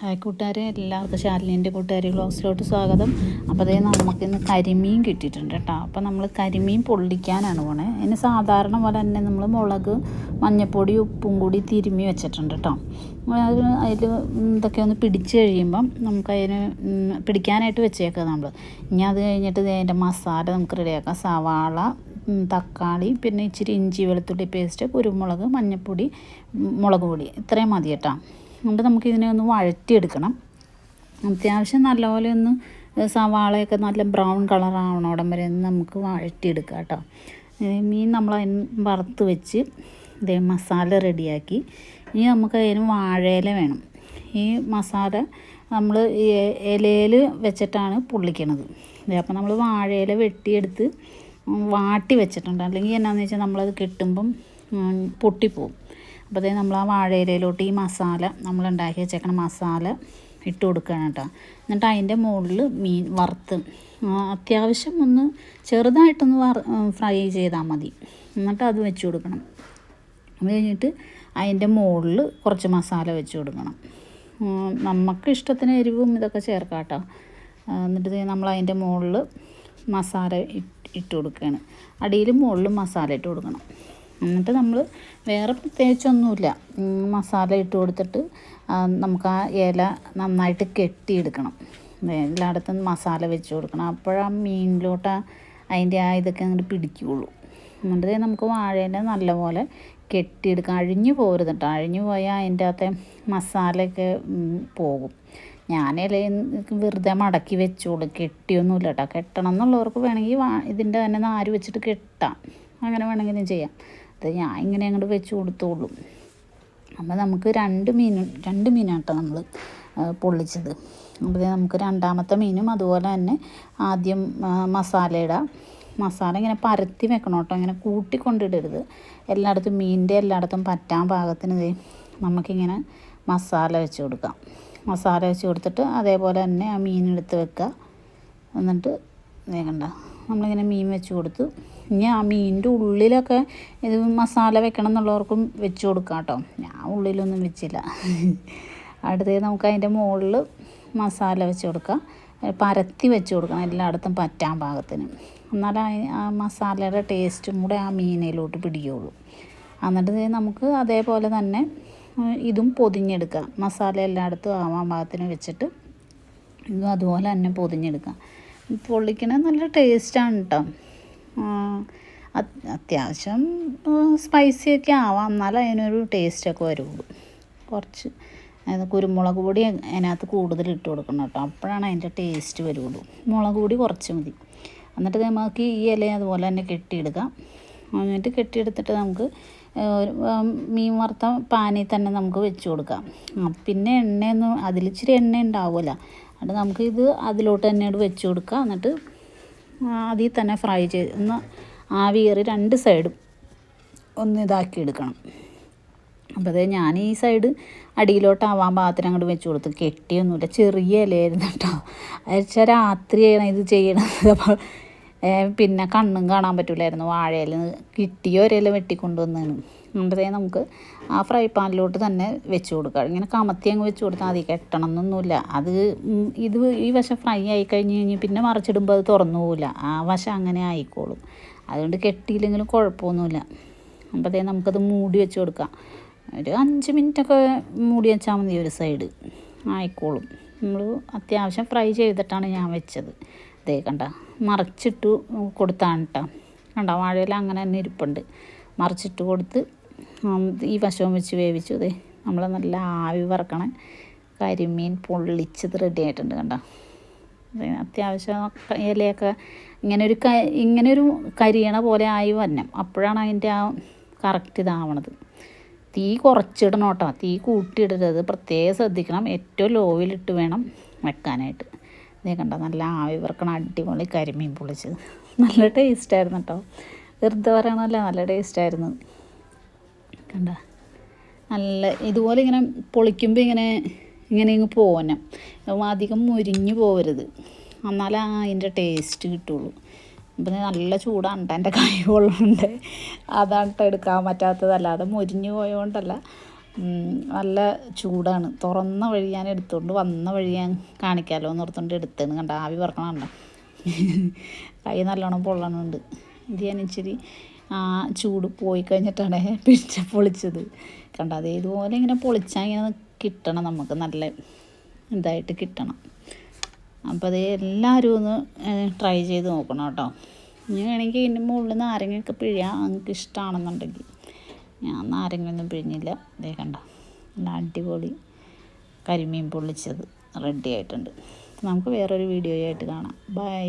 Hi കൂട്ടുകാരെ എല്ലാവർക്കും ശാലിനിന്റെ കൂട്ടുകാരി ഗ്ലോസിലോട്ട് സ്വാഗതം. അപ്പോൾ അതേ നമുക്കിന്ന് കരിമീൻ കിട്ടിയിട്ടുണ്ട് കേട്ടോ. അപ്പോൾ നമ്മൾ കരിമീൻ പൊള്ളിക്കാനാണ് പോണേ. അതിന് സാധാരണ പോലെ തന്നെ നമ്മൾ മുളക് മഞ്ഞപ്പൊടി ഉപ്പും കൂടി തിരുമ്മി വെച്ചിട്ടുണ്ട് കേട്ടോ. അത് അതിൽ ഇതൊക്കെ ഒന്ന് പിടിച്ച് കഴിയുമ്പം നമുക്കതിന് പിടിക്കാനായിട്ട് വെച്ചേക്കാം നമ്മൾ ഇനി അത് കഴിഞ്ഞിട്ട് അതിന്റെ മസാല നമുക്ക് റെഡിയാക്കാം സവാള തക്കാളി പിന്നെ ഇച്ചിരി ഇഞ്ചി വെളുത്തുള്ളി പേസ്റ്റ് കുരുമുളക് മഞ്ഞൾപ്പൊടി മുളക് പൊടി. ഇത്രയും മതി കേട്ടോ. എന്നിട്ട് നമുക്കിതിനെ ഒന്ന് വഴറ്റിയെടുക്കണം. അത്യാവശ്യം നല്ലപോലെ ഒന്ന് സവാളയൊക്കെ നല്ല ബ്രൗൺ കളർ ആവണോടം വരെ നമുക്ക് വഴറ്റിയെടുക്കാം കേട്ടോ. മീൻ നമ്മൾ അതിന് വറുത്ത് വെച്ച് ഇതേ മസാല റെഡിയാക്കി. ഇനി നമുക്ക് അതിന് വാഴയില വേണം. ഈ മസാല നമ്മൾ ഇലയിൽ വെച്ചിട്ടാണ് പൊള്ളിക്കണത്. അപ്പോൾ നമ്മൾ വാഴയില വെട്ടിയെടുത്ത് വാട്ടി വെച്ചിട്ടുണ്ട്. അല്ലെങ്കിൽ എന്നാന്ന് വെച്ചാൽ നമ്മളത് കിട്ടുമ്പം പൊട്ടിപ്പോവും. അപ്പോൾ അതേ നമ്മൾ ആ വാഴയിലയിലോട്ട് ഈ മസാല നമ്മൾ ഉണ്ടാക്കി വെച്ചേക്കണ മസാല ഇട്ട് കൊടുക്കുകയാണ് കേട്ടോ. എന്നിട്ട് അതിന്റെ മുകളിൽ മീൻ വറുത്ത് അത്യാവശ്യം ഒന്ന് ചെറുതായിട്ടൊന്ന് വറ ഫ്രൈ ചെയ്താൽ മതി. എന്നിട്ട് അത് വെച്ച് കൊടുക്കണം. അത് കഴിഞ്ഞിട്ട് അതിന്റെ മുകളിൽ കുറച്ച് മസാല വെച്ച് കൊടുക്കണം. നമുക്ക് ഇഷ്ടത്തിന് എരിവും ഇതൊക്കെ ചേർക്കാം കേട്ടോ. എന്നിട്ട് നമ്മൾ അതിന്റെ മുകളിൽ മസാല ഇട്ട് കൊടുക്കുകയാണ്. അടിയിലും മുകളിലും മസാല ഇട്ട് കൊടുക്കണം. എന്നിട്ട് നമ്മൾ വേറെ പ്രത്യേകിച്ചൊന്നുമില്ല. മസാല ഇട്ട് കൊടുത്തിട്ട് നമുക്ക് ആ ഇല നന്നായിട്ട് കെട്ടിയെടുക്കണം. എല്ലായിടത്തും മസാല വെച്ച് കൊടുക്കണം. അപ്പോഴാ മീനിലോട്ട് അതിന്റെ ആ ഇതൊക്കെ അങ്ങോട്ട് പിടിക്കുകയുള്ളൂ. എന്നിട്ട് നമുക്ക് വാഴേനെ നല്ലപോലെ കെട്ടിയെടുക്കാം. അഴിഞ്ഞു പോരുത് കേട്ടോ. അഴിഞ്ഞു പോയാൽ അതിന്റെ അകത്തെ മസാലയൊക്കെ പോകും. ഇലയിൽ വെറുതെ മടക്കി വെച്ചോളൂ. കെട്ടിയൊന്നുമില്ല കേട്ടോ. കെട്ടണം എന്നുള്ളവർക്ക് വേണമെങ്കിൽ ഇതിന്റെ തന്നെ നാര് വെച്ചിട്ട് കെട്ടാം. അങ്ങനെ വേണമെങ്കിലും ചെയ്യാം. അത് ഞാൻ ഇങ്ങനെ അങ്ങോട്ട് വെച്ച് കൊടുത്തോളും. അപ്പോൾ നമുക്ക് രണ്ട് മീൻ രണ്ട് മീനാട്ടോ നമ്മൾ പൊള്ളിച്ചത്. അപ്പോൾ നമുക്ക് രണ്ടാമത്തെ മീനും അതുപോലെ തന്നെ ആദ്യം മസാല ഇടാം മസാല ഇങ്ങനെ പരത്തി വെക്കണം കേട്ടോ. ഇങ്ങനെ കൂട്ടിക്കൊണ്ടിടരുത് എല്ലായിടത്തും മീനിന്റെ എല്ലായിടത്തും പറ്റാൻ പാകത്തിന് നമുക്കിങ്ങനെ മസാല വെച്ച് കൊടുക്കാം. മസാല വെച്ച് കൊടുത്തിട്ട് അതേപോലെ തന്നെ ആ മീൻ എടുത്ത് വെക്കുക. എന്നിട്ട് വേഗണ്ട നമ്മളിങ്ങനെ മീൻ വെച്ച് കൊടുത്തു. ഇനി ആ മീനിന്റെ ഉള്ളിലൊക്കെ ഇത് മസാല വെക്കണം എന്നുള്ളവർക്കും വെച്ച് കൊടുക്കാം കേട്ടോ. ഞാൻ ഉള്ളിലൊന്നും വെച്ചില്ല. അടുത്തത് നമുക്ക് അതിന്റെ മുകളിൽ മസാല വെച്ച് കൊടുക്കാം. പരത്തി വെച്ച് കൊടുക്കണം എല്ലായിടത്തും പറ്റാൻ പാകത്തിന്. എന്നാലേ ആ- മസാലയുടെ ടേസ്റ്റും കൂടെ ആ മീനയിലോട്ട് പിടിക്കുകയുള്ളൂ എന്നിട്ട് നമുക്ക് അതേപോലെ തന്നെ ഇതും പൊതിഞ്ഞെടുക്കാം. മസാല എല്ലായിടത്തും ആവാൻ പാകത്തിന് വെച്ചിട്ട് ഇതും അതുപോലെ തന്നെ പൊതിഞ്ഞെടുക്കാം. പൊള്ളിക്കണ നല്ല ടേസ്റ്റാണ് കേട്ടോ അത്യാവശ്യം സ്പൈസി ഒക്കെ ആവാം. എന്നാലും അതിനൊരു ടേസ്റ്റൊക്കെ വരുള്ളൂ കുറച്ച് അതായത് കുരുമുളക് പൊടി അതിനകത്ത് കൂടുതൽ ഇട്ട് കൊടുക്കണം കേട്ടോ. അപ്പോഴാണ് അതിന്റെ ടേസ്റ്റ് വരുള്ളൂ. മുളക് പൊടി കുറച്ച് മതി. എന്നിട്ട് നമുക്ക് ഈ ഇല അതുപോലെ തന്നെ കെട്ടിയെടുക്കാം. എന്നിട്ട് കെട്ടിയെടുത്തിട്ട് നമുക്ക് മീൻ വറുത്ത പാനിൽ തന്നെ നമുക്ക് വെച്ച് കൊടുക്കാം. പിന്നെ എണ്ണയൊന്നും അതിലിച്ചിരി എണ്ണ ഉണ്ടാവില്ല അത് നമുക്ക് ഇത് അതിലോട്ട് തന്നെ വെച്ച് കൊടുക്കാം. എന്നിട്ട് അതിൽ തന്നെ ഫ്രൈ ചെയ്ത് ഒന്ന് ആവി കയറി രണ്ട് സൈഡും ഒന്ന് ഇതാക്കി എടുക്കണം. അപ്പോൾ അത് ഞാൻ ഈ സൈഡ് അടിയിലോട്ട് ആവാൻ പാകത്തിന് അങ്ങോട്ട് വെച്ച് കൊടുത്തു. കെട്ടിയൊന്നുമില്ല ചെറിയ ഇലയായിരുന്നു കേട്ടോ. അയച്ചാൽ രാത്രിയാണ് ഇത് ചെയ്യണത്. അപ്പോൾ പിന്നെ കണ്ണും കാണാൻ പറ്റില്ലായിരുന്നു വാഴയിൽ കിട്ടിയ ഒരയില വെട്ടിക്കൊണ്ടുവന്നാണ് എന്നിട്ടേ നമുക്ക് ആ ഫ്രൈ പാനിലോട്ട് തന്നെ വെച്ച് കൊടുക്കുക. ഇങ്ങനെ കമത്തി അങ്ങ് വെച്ച് കൊടുത്താൽ മതി. കെട്ടണം എന്നൊന്നുമില്ല അത് ഇത് ഈ വശം ഫ്രൈ ആയി കഴിഞ്ഞ് കഴിഞ്ഞ് പിന്നെ മറിച്ചിടുമ്പോൾ അത് തുറന്നു പോവില്ല. ആ വശം അങ്ങനെ ആയിക്കോളും. അതുകൊണ്ട് കെട്ടിയില്ലെങ്കിലും കുഴപ്പമൊന്നുമില്ല. അപ്പോഴത്തേ അതേ നമുക്കത് മൂടി വെച്ച് കൊടുക്കാം. ഒരു അഞ്ച് മിനിറ്റൊക്കെ മൂടി വെച്ചാൽ മതി ഒരു സൈഡ് ആയിക്കോളും. നമ്മൾ അത്യാവശ്യം ഫ്രൈ ചെയ്തിട്ടാണ് ഞാൻ വെച്ചത്. ഇതേ കണ്ട മറിച്ചിട്ട് കൊടുത്താണ് കേട്ടോ കണ്ട വാഴയില അങ്ങനെ തന്നെ ഇരിപ്പുണ്ട്. മറിച്ചിട്ട് കൊടുത്ത് ഈ വശവും വെച്ച് വേവിച്ചു. ഇതേ നമ്മൾ നല്ല ആവി വറക്കണ കരിമീൻ പൊള്ളിച്ചത് റെഡി ആയിട്ടുണ്ട് കണ്ടോ? അതെ, അത്യാവശ്യം ഇലയൊക്കെ ഇങ്ങനെ ഒരു ക ഇങ്ങനെ ഒരു കരിയണ പോലെ ആയി വന്നം അപ്പോഴാണ് അതിന്റെ ആ കറക്റ്റ് ഇതാവണത്. തീ കുറച്ചിടണം കേട്ടോ. തീ കൂട്ടിയിടരുത്. പ്രത്യേകം ശ്രദ്ധിക്കണം. ഏറ്റവും ലോവിലിട്ട് വേണം വെക്കാനായിട്ട്. ഇതേ കണ്ടോ? നല്ല ആവി വറക്കണ അടിപൊളി കരിമീൻ പൊളിച്ചത് നല്ല ടേസ്റ്റായിരുന്നു കേട്ടോ. വെറുതെ പറയണമല്ല നല്ല ടേസ്റ്റായിരുന്നു കണ്ട. നല്ല ഇതുപോലെ ഇങ്ങനെ പൊളിക്കുമ്പോൾ ഇങ്ങനെ ഇങ്ങനെ ഇങ്ങ് പോകണം അധികം മുരിഞ്ഞു പോകരുത് എന്നാലേ അതിന്റെ ടേസ്റ്റ് കിട്ടുള്ളൂ. അപ്പം നല്ല ചൂടാണ് എന്റെ കൈ കൊള്ളുന്നുണ്ട് അതാണ് എടുക്കാൻ പറ്റാത്തത്. അല്ലാതെ മുരിഞ്ഞു പോയതുകൊണ്ടല്ല നല്ല ചൂടാണ്. തുറന്ന വഴി ഞാൻ എടുത്തുകൊണ്ട് വന്ന വഴി ഞാൻ കാണിക്കാമല്ലോ എന്ന് ഓർത്തുകൊണ്ട് എടുത്തേന്ന് കണ്ട ആവി പറക്കണണ്ട കൈ നല്ലോണം പൊള്ളണുണ്ട്. ഇത് ഞാൻ ഇച്ചിരി ആ ചൂട് പോയി കഴിഞ്ഞിട്ടാണ് പിടിച്ച പൊളിച്ചത്. കണ്ട അത് ഇതുപോലെ ഇങ്ങനെ പൊളിച്ചാൽ ഇങ്ങനെ കിട്ടണം നമുക്ക് നല്ല ഇതായിട്ട് കിട്ടണം. അപ്പോൾ അത് എല്ലാവരും ഒന്ന് ട്രൈ ചെയ്ത് നോക്കണം കേട്ടോ. ഇനി വേണമെങ്കിൽ ഇതിന്റെ മുകളിൽ നാരങ്ങയൊക്കെ പിഴിയാം നിങ്ങൾക്ക് ഇഷ്ടമാണെന്നുണ്ടെങ്കിൽ ഞാൻ നാരങ്ങയൊന്നും പിഴിഞ്ഞില്ല. ഇതേ കണ്ട നല്ല അടിപൊളി കരിമീൻ പൊള്ളിച്ചത് റെഡി ആയിട്ടുണ്ട്. നമുക്ക് വേറൊരു വീഡിയോ ആയിട്ട് കാണാം. ബൈ.